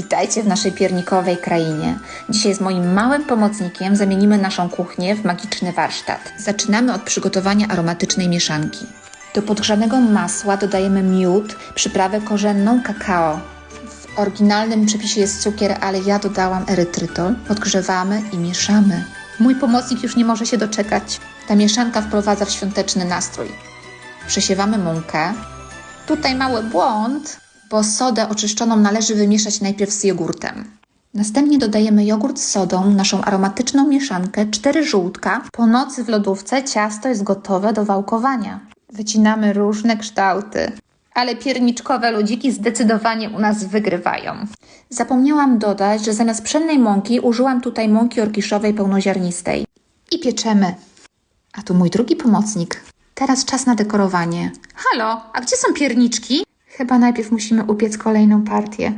Witajcie w naszej piernikowej krainie. Dzisiaj z moim małym pomocnikiem zamienimy naszą kuchnię w magiczny warsztat. Zaczynamy od przygotowania aromatycznej mieszanki. Do podgrzanego masła dodajemy miód, przyprawę korzenną kakao. W oryginalnym przepisie jest cukier, ale ja dodałam erytrytol. Podgrzewamy i mieszamy. Mój pomocnik już nie może się doczekać. Ta mieszanka wprowadza w świąteczny nastrój. Przesiewamy mąkę. Tutaj mały błąd, bo sodę oczyszczoną należy wymieszać najpierw z jogurtem. Następnie dodajemy jogurt z sodą, naszą aromatyczną mieszankę, 4 żółtka. Po nocy w lodówce ciasto jest gotowe do wałkowania. Wycinamy różne kształty. Ale pierniczkowe ludziki zdecydowanie u nas wygrywają. Zapomniałam dodać, że zamiast pszennej mąki użyłam tutaj mąki orkiszowej pełnoziarnistej. I pieczemy. A tu mój drugi pomocnik. Teraz czas na dekorowanie. Halo, a gdzie są pierniczki? Chyba najpierw musimy upiec kolejną partię.